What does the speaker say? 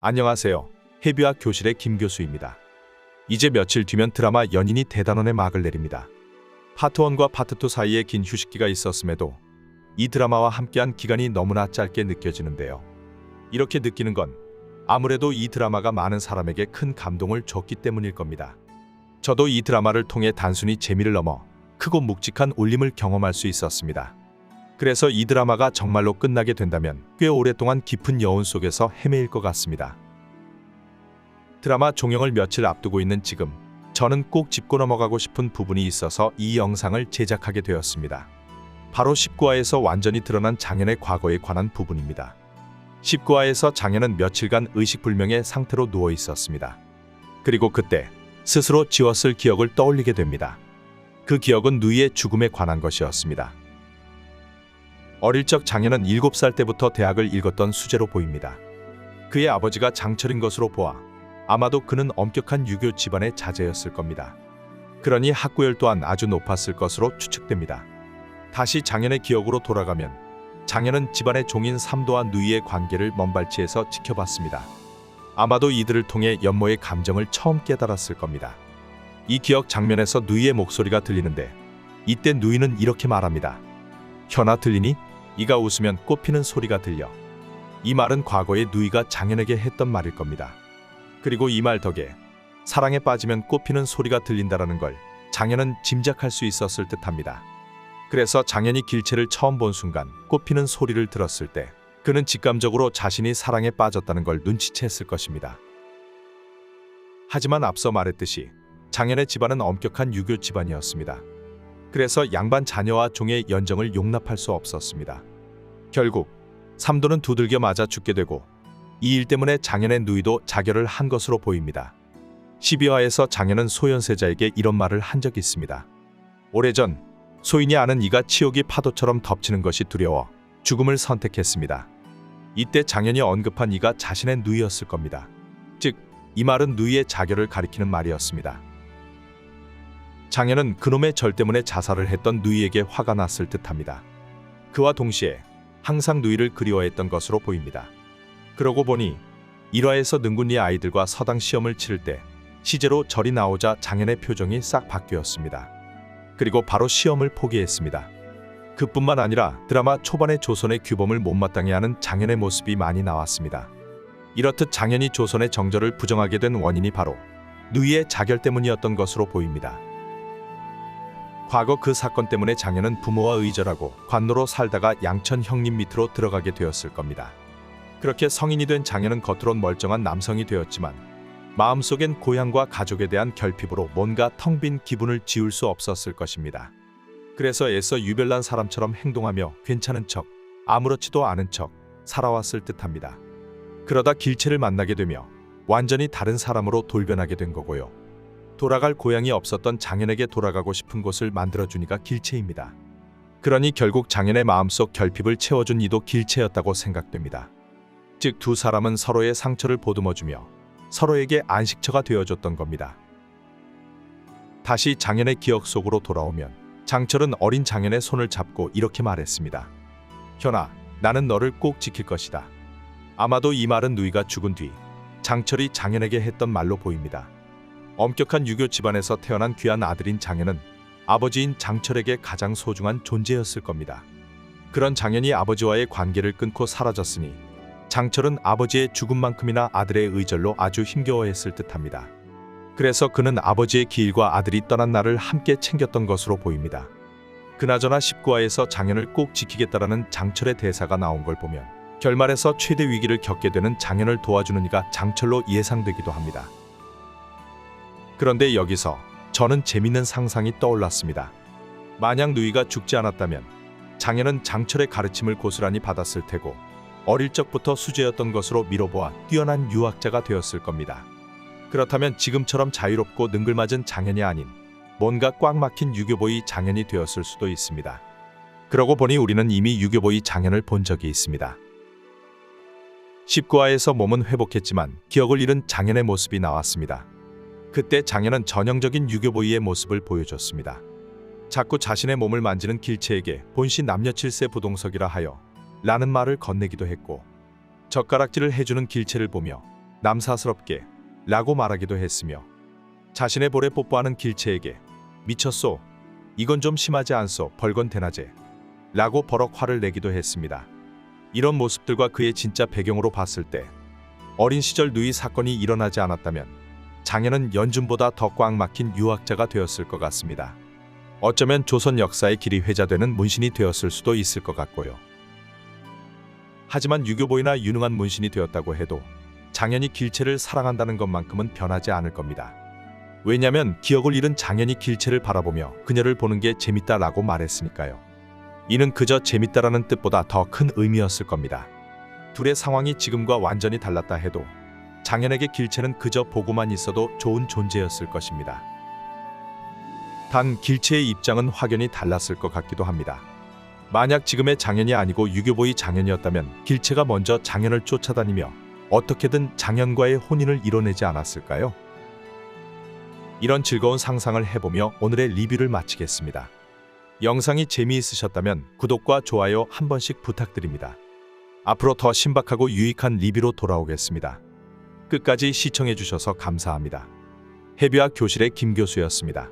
안녕하세요. 해비와 교실의 김 교수입니다. 이제 며칠 뒤면 드라마 연인이 대단원의 막을 내립니다. 파트 1과 파트 2 사이에 긴 휴식기가 있었음에도 이 드라마와 함께한 기간이 너무나 짧게 느껴지는데요. 이렇게 느끼는 건 아무래도 이 드라마가 많은 사람에게 큰 감동을 줬기 때문일 겁니다. 저도 이 드라마를 통해 단순히 재미를 넘어 크고 묵직한 울림을 경험할 수 있었습니다. 그래서 이 드라마가 정말로 끝나게 된다면 꽤 오랫동안 깊은 여운 속에서 헤매일 것 같습니다. 드라마 종영을 며칠 앞두고 있는 지금 저는 꼭 짚고 넘어가고 싶은 부분이 있어서 이 영상을 제작하게 되었습니다. 바로 19화에서 완전히 드러난 장현의 과거에 관한 부분입니다. 19화에서 장현은 며칠간 의식불명의 상태로 누워 있었습니다. 그리고 그때 스스로 지웠을 기억을 떠올리게 됩니다. 그 기억은 누이의 죽음에 관한 것이었습니다. 어릴 적 장현은 7살 때부터 대학을 읽었던 수재로 보입니다. 그의 아버지가 장철인 것으로 보아 아마도 그는 엄격한 유교 집안의 자제였을 겁니다. 그러니 학구열 또한 아주 높았을 것으로 추측됩니다. 다시 장현의 기억으로 돌아가면 장현은 집안의 종인 삼도와 누이의 관계를 먼발치에서 지켜봤습니다. 아마도 이들을 통해 연모의 감정을 처음 깨달았을 겁니다. 이 기억 장면에서 누이의 목소리가 들리는데 이때 누이는 이렇게 말합니다. 현아 들리니? 이가 웃으면 꽃피는 소리가 들려. 이 말은 과거에 누이가 장현에게 했던 말일 겁니다. 그리고 이 말 덕에 사랑에 빠지면 꽃피는 소리가 들린다라는 걸 장현은 짐작할 수 있었을 듯합니다. 그래서 장현이 길채를 처음 본 순간 꽃피는 소리를 들었을 때 그는 직감적으로 자신이 사랑에 빠졌다는 걸 눈치챘을 것입니다. 하지만 앞서 말했듯이 장현의 집안은 엄격한 유교 집안이었습니다. 그래서 양반 자녀와 종의 연정을 용납할 수 없었습니다. 결국 삼도는 두들겨 맞아 죽게 되고 이 일 때문에 장현의 누이도 자결을 한 것으로 보입니다. 12화에서 장현은 소현세자에게 이런 말을 한 적이 있습니다. 오래전 소인이 아는 이가 치욕이 파도처럼 덮치는 것이 두려워 죽음을 선택했습니다. 이때 장현이 언급한 이가 자신의 누이였을 겁니다. 즉, 이 말은 누이의 자결을 가리키는 말이었습니다. 장현은 그놈의 절 때문에 자살을 했던 누이에게 화가 났을 듯합니다. 그와 동시에 항상 누이를 그리워했던 것으로 보입니다. 그러고 보니 1화에서 능군리 아이들과 서당 시험을 치를 때 시제로 절이 나오자 장현의 표정이 싹 바뀌었습니다. 그리고 바로 시험을 포기했습니다. 그뿐만 아니라 드라마 초반에 조선의 규범을 못마땅해 하는 장현의 모습이 많이 나왔습니다. 이렇듯 장현이 조선의 정절을 부정하게 된 원인이 바로 누이의 자결 때문이었던 것으로 보입니다. 과거 그 사건 때문에 장현은 부모와 의절하고 관노로 살다가 양천 형님 밑으로 들어가게 되었을 겁니다. 그렇게 성인이 된 장현은 겉으론 멀쩡한 남성이 되었지만 마음속엔 고향과 가족에 대한 결핍으로 뭔가 텅 빈 기분을 지울 수 없었을 것입니다. 그래서 애써 유별난 사람처럼 행동하며 괜찮은 척, 아무렇지도 않은 척 살아왔을 듯합니다. 그러다 길채를 만나게 되며 완전히 다른 사람으로 돌변하게 된 거고요. 돌아갈 고향이 없었던 장현에게 돌아가고 싶은 곳을 만들어주니가 길채입니다. 그러니 결국 장현의 마음속 결핍을 채워준 이도 길채였다고 생각됩니다. 즉 두 사람은 서로의 상처를 보듬어주며 서로에게 안식처가 되어줬던 겁니다. 다시 장현의 기억 속으로 돌아오면 장철은 어린 장현의 손을 잡고 이렇게 말했습니다. 현아, 나는 너를 꼭 지킬 것이다. 아마도 이 말은 누이가 죽은 뒤 장철이 장현에게 했던 말로 보입니다. 엄격한 유교 집안에서 태어난 귀한 아들인 장현은 아버지인 장철에게 가장 소중한 존재였을 겁니다. 그런 장현이 아버지와의 관계를 끊고 사라졌으니 장철은 아버지의 죽음만큼이나 아들의 의절로 아주 힘겨워했을 듯합니다. 그래서 그는 아버지의 기일과 아들이 떠난 날을 함께 챙겼던 것으로 보입니다. 그나저나 19화에서 장현을 꼭 지키겠다라는 장철의 대사가 나온 걸 보면 결말에서 최대 위기를 겪게 되는 장현을 도와주는 이가 장철로 예상되기도 합니다. 그런데 여기서 저는 재밌는 상상이 떠올랐습니다. 만약 누이가 죽지 않았다면 장현은 장철의 가르침을 고스란히 받았을 테고 어릴 적부터 수재였던 것으로 미뤄보아 뛰어난 유학자가 되었을 겁니다. 그렇다면 지금처럼 자유롭고 능글맞은 장현이 아닌 뭔가 꽉 막힌 유교보이 장현이 되었을 수도 있습니다. 그러고 보니 우리는 이미 유교보이 장현을 본 적이 있습니다. 19화에서 몸은 회복했지만 기억을 잃은 장현의 모습이 나왔습니다. 그때 장현은 전형적인 유교보이의 모습을 보여줬습니다. 자꾸 자신의 몸을 만지는 길체에게 본시 남녀칠세 부동석이라 하여 라는 말을 건네기도 했고 젓가락질을 해주는 길체를 보며 남사스럽게 라고 말하기도 했으며 자신의 볼에 뽀뽀하는 길채에게 미쳤소 이건 좀 심하지 않소 벌건 대낮에 라고 버럭 화를 내기도 했습니다. 이런 모습들과 그의 진짜 배경으로 봤을 때 어린 시절 누이 사건이 일어나지 않았다면 장현은 연준보다 더 꽉 막힌 유학자가 되었을 것 같습니다. 어쩌면 조선 역사의 길이 회자되는 문신이 되었을 수도 있을 것 같고요. 하지만 유교보이나 유능한 문신이 되었다고 해도 장현이 길채를 사랑한다는 것만큼은 변하지 않을 겁니다. 왜냐면 기억을 잃은 장현이 길채를 바라보며 그녀를 보는 게 재밌다라고 말했으니까요. 이는 그저 재밌다라는 뜻보다 더 큰 의미였을 겁니다. 둘의 상황이 지금과 완전히 달랐다 해도 장현에게 길채는 그저 보고만 있어도 좋은 존재였을 것입니다. 단 길채의 입장은 확연히 달랐을 것 같기도 합니다. 만약 지금의 장현이 아니고 유교보이 장현이었다면 길채가 먼저 장현을 쫓아다니며 어떻게든 장현과의 혼인을 이뤄내지 않았을까요? 이런 즐거운 상상을 해보며 오늘의 리뷰를 마치겠습니다. 영상이 재미있으셨다면 구독과 좋아요 한 번씩 부탁드립니다. 앞으로 더 신박하고 유익한 리뷰로 돌아오겠습니다. 끝까지 시청해주셔서 감사합니다. 해비학 교실의 김 교수였습니다.